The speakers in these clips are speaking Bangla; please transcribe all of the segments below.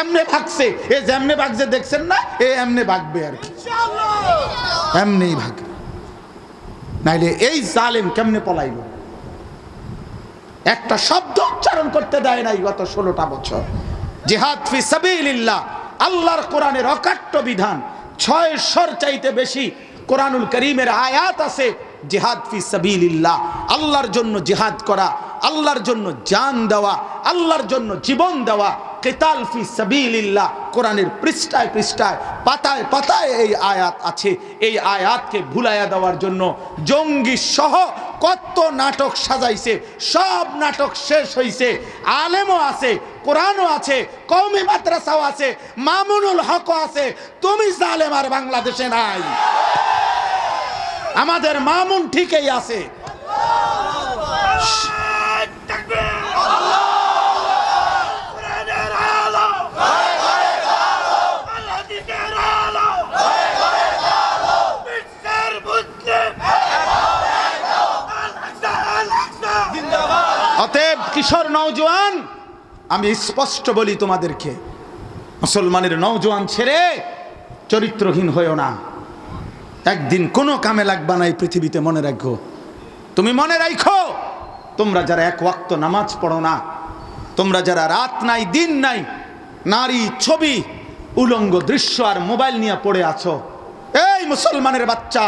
কেমনে ভাগছে এ যেমনে ভাগছে দেখছেন না? এ এমনে ভাগবে আর কি। এমনিই ভাগবে নাইলে এই জালেম কেমনে পলাইব একটা শব্দ উচ্চারণ করতে দেয় নাই গত ষোলোটা বছর। জিহাদ ফি সাবিলিল্লাহ আল্লাহর কোরআনের অকাট্য বিধান। ছয় স্বর চাইতে বেশি কোরআনুল করিমের আয়াত আছে জিহাদ ফি সাবিলিল্লাহ। আল্লাহর জন্য জিহাদ করা আল্লাহর জন্য জান দেওয়া আল্লাহর জন্য জীবন দেওয়া কেতাল ফি সাবিলিল্লাহ, কোরআনের পৃষ্ঠায় পৃষ্ঠায়, পাতায় পাতায় এই আয়াত আছে। এই আয়াতকে ভুলাইয়া দেওয়ার জন্য জঙ্গি সহ কত নাটক সাজাইছে, সব নাটক শেষ হইছে। আলেমও আছে, কোরআনও আছে কৌমি মাদ্রাসাও আছে, মামুনুল হকও আছে। তুমি জালেম আর বাংলাদেশে নাই। আমাদের মামুন ঠিকই আছে। অতএব কিশোর নওজোয়ান, আমি স্পষ্ট বলি তোমাদেরকে, মুসলমানের নওজোয়ান ছেড়ে চরিত্রহীন হয়েও না। একদিন কোনো কামে লাগবা না এই পৃথিবীতে, মনে রাখো। তুমি মনে রাখো তোমরা যারা এক ওয়াক্ত নামাজ পড়ো না, তোমরা যারা রাত নাই, দিন নাই, নারী ছবি, উলঙ্গ দৃশ্য আর মোবাইল নিয়ে পড়ে আছো, এই মুসলমানের বাচ্চা,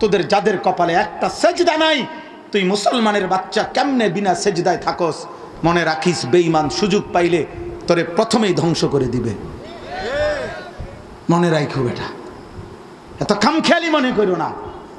তোদের যাদের কপালে একটা সেজদা নাই তুই মুসলমানের বাচ্চা কেমনে বিনা সেজদায় থাকস? মনে রাখিস, বেঈমান সুযোগ পাইলে তোরে প্রথমেই ধ্বংস করে দিবে। মনে রাখো বেটা। এত খামখেয়ালি মনে করো না।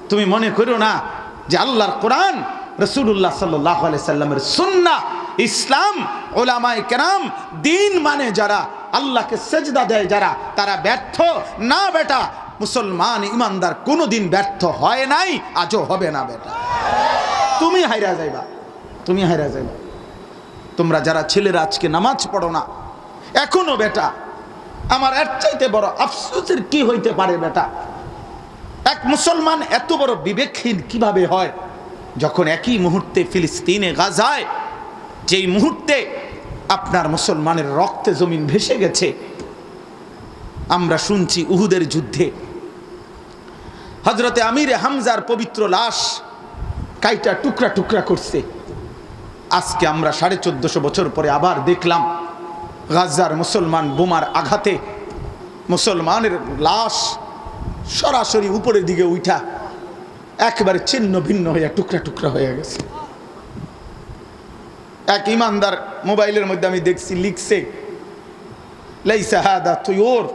তুমি মনে করো না যে আল্লাহর কোরআন রসুল্লাহ সাল্লাহ সাল্লামের সুন্না ইসলাম ওলামায় কেরাম, দিন মানে যারা আল্লাহকে সেজদা দেয় যারা, তারা ব্যর্থ। না বেটা, মুসলমান ইমানদার কোনোদিন ব্যর্থ হয় নাই, আজও হবে না বেটা। তুমি হাইরা যাইবা, তুমি হাইরা যাইবা। তোমরা যারা ছেলেরা আজকে নামাজ পড়ো না, এখনও বেটা, আমার এর চাইতে বড় আফসোসের কি হইতে পারে বেটা? এক মুসলমান এত বড় বিবেকহীন কীভাবে হয় যখন একই মুহূর্তে ফিলিস্তিনে, গাজায়, যেই মুহূর্তে আপনার মুসলমানের রক্তে জমিন ভেসে গেছে, আমরা শুনছি উহুদের যুদ্ধে। হজরতে আমিরে হামজার পবিত্র লাশ কাইটা টুকরা টুকরা করছে। আজকে আমরা সাড়ে চোদ্দশো বছর পরে আবার দেখলাম গাজার মুসলমান বোমার আঘাতে মুসলমানের লাশ সরাসরি উপরের দিকে উঠা একবারে ছিন্ন ভিন্ন হইয়া টুকরা টুকরা হয়ে গেছে। এক ইমানদার মোবাইলের মধ্যে আমি দেখছি, লিখছে, লাইসা হাদা তুয়োর,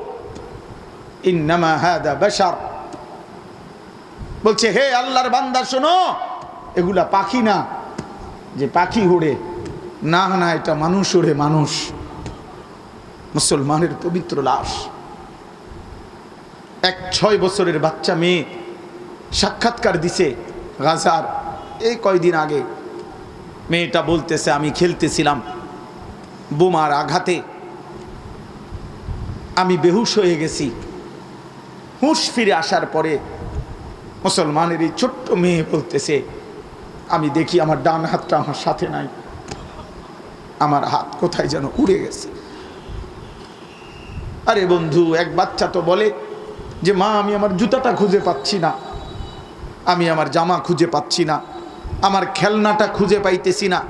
ইন্নামা হাদা বেশার। বলছে, হে আল্লাহর বান্দা, শোনো এগুলা পাখি না। যে পাখি উড়ে না না, এটা মানুষ ওড়ে, মানুষ। মুসলমানের পবিত্র লাশ। এক ছয় বছরের বাচ্চা মেয়ে সাক্ষাৎকার দিছে গাজার। এই কয়দিন আগে মেয়েটা বলতেছে, আমি খেলতেছিলাম বোমার আঘাতে। আমি বেহুশ হয়ে গেছি। হুঁশ ফিরে আসার পরে মুসলমানের এই ছোট্ট মেয়ে বলতেছে আমি দেখি আমার ডান হাতটা আমার সাথে নাই। আমার হাত কোথায় যেন উড়ে গেছে। আরে বন্ধু, এক বাচ্চা তো বলে যে, মা, আমি আমার জুতাটা খুঁজে পাচ্ছি না। আমি আমার জামা খুঁজে পাচ্ছি না। আমার খেলনাটা খুঁজে পাইতেছি না।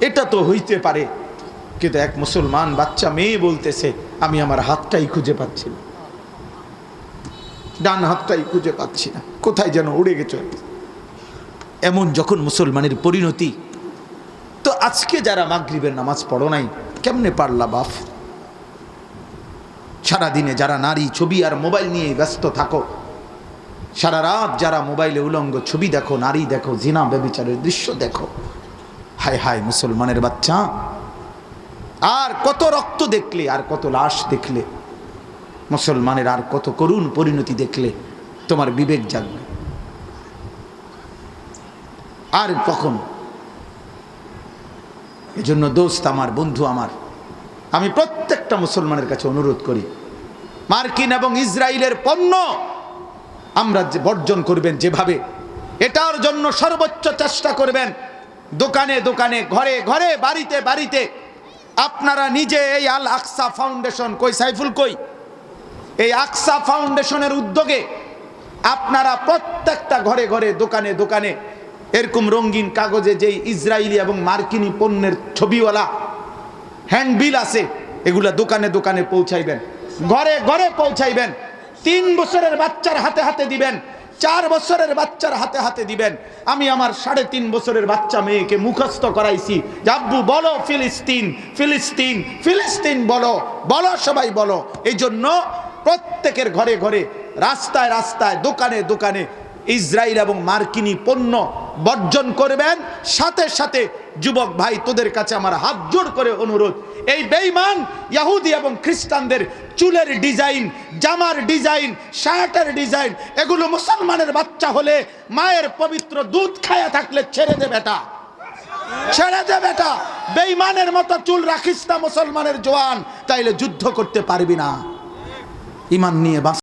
এটা তো হইতে পারে। কিন্তু এক মুসলমান বাচ্চা মেয়ে বলতেছে, আমি আমার হাতটাই খুঁজে পাচ্ছি না। ডান হাতটাই খুঁজে পাচ্ছি না। কোথায় যেন উড়ে গেছে। এমন যখন মুসলমানের পরিণতি। তো আজকে যারা মাগরিবের নামাজ পড়ো নাই, কেমনে পারলা বাপ? সারাদিনে যারা নারী ছবি আর মোবাইল নিয়ে ব্যস্ত থাকো, সারা রাত যারা মোবাইলে উলঙ্গ ছবি দেখো, নারী দেখো, জিনা, ব্যবিচারের দৃশ্য দেখো, হায় হায় মুসলমানের বাচ্চা। আর কত রক্ত দেখলে, আর কত লাশ দেখলে, মুসলমানের আর কত করুণ পরিণতি দেখলে, তোমার বিবেক জাগবে। আর কখন? এজন্য দোস্ত আমার, বন্ধু আমার, আমি প্রত্যেকটা মুসলমানের কাছে অনুরোধ করি, মার্কিন এবং ইসরায়েলের পণ্য আমরা যে বর্জন করবেন যেভাবে, এটার জন্য সর্বোচ্চ চেষ্টা করবেন, দোকানে দোকানে, ঘরে ঘরে, বাড়িতে বাড়িতে, আপনারা নিজে এই আল আকসা ফাউন্ডেশন কই, সাইফুল কই? এই আকসা ফাউন্ডেশনের উদ্যোগে আপনারা প্রত্যেকটা ঘরে ঘরে, দোকানে দোকানে এরকম রঙিন কাগজে যেই ইসরায়েলি এবং মার্কিনি পণ্যের ছবিওয়ালা হ্যান্ডবিল আছে, এগুলা দোকানে দোকানে পৌঁছাইবেন। ঘরে ঘরে পৌঁছাইবেন। তিন বছরের বাচ্চার হাতে হাতে দিবেন। চার বছরের বাচ্চার হাতে হাতে দিবেন। আমি আমার সাড়ে তিন বছরের বাচ্চা মেয়েকে মুখস্থ করাইছি। জাব্বু বলো ফিলিস্তিন ফিলিস্তিন ফিলিস্তিন বলো বলো সবাই বলো। এই জন্য প্রত্যেকের ঘরে ঘরে রাস্তায় রাস্তায়, দোকানে দোকানে ইসরায়েল এবং মার্কিনি পণ্য বর্জন করবেন। সাথে সাথে যুবক ভাই, তোদের কাছে আমার হাত জোর করে অনুরোধ। এই বেঈমান ইয়াহুদি এবং খ্রিস্টানদের চুলের ডিজাইন, জামার ডিজাইন, শার্টের ডিজাইন, এগুলো মুসলমানের বাচ্চা হলে মায়ের পবিত্র দুধ খায়া থাকলে ছেড়ে দে বেটা। ছেড়ে দে বেটা। বেঈমানের মতো চুল রাখিস না মুসলমানের জোয়ান, তাইলে যুদ্ধ করতে পারবি না। ইমান নিয়ে বাঁচ।